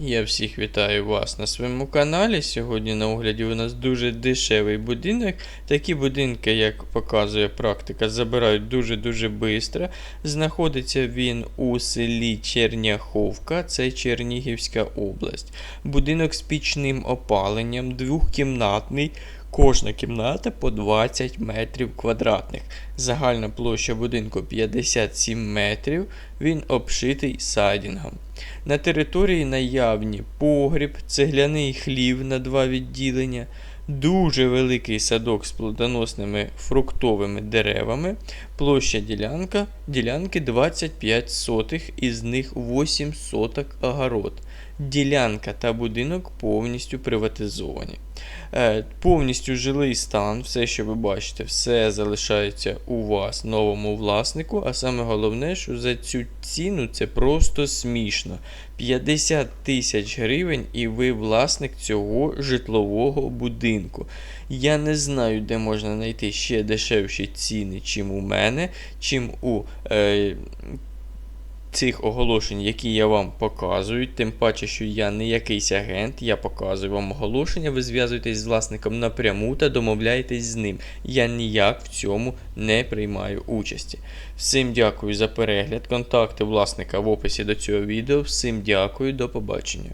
Я всіх вітаю вас на своєму каналі. Сьогодні на огляді у нас дуже дешевий будинок. Такі будинки, як показує практика, забирають дуже-дуже швидко. Знаходиться він у селі Черняховка, це Чернігівська область. Будинок з пічним опаленням, двохкімнатний. Кожна кімната по 20 метрів квадратних. Загальна площа будинку 57 метрів. Він обшитий сайдінгом. На території наявні погріб, цегляний хлів на два відділення, дуже великий садок з плодоносними фруктовими деревами, площа ділянка, ділянки 25 сотих, із них 8 соток огород. Ділянка та будинок повністю приватизовані. Е, повністю жилий стан, все, що ви бачите, все залишається у вас, новому власнику. А саме головне, що за цю ціну це просто смішно. 50 тисяч гривень, і ви власник цього житлового будинку. Я не знаю, де можна знайти ще дешевші ціни, чим у мене, чим у. Е, Цих оголошень, які я вам показую, тим паче, що я не якийсь агент, я показую вам оголошення, ви зв'язуєтесь з власником напряму та домовляєтесь з ним. Я ніяк в цьому не приймаю участі. Всім дякую за перегляд. Контакти власника в описі до цього відео. Всім дякую, до побачення.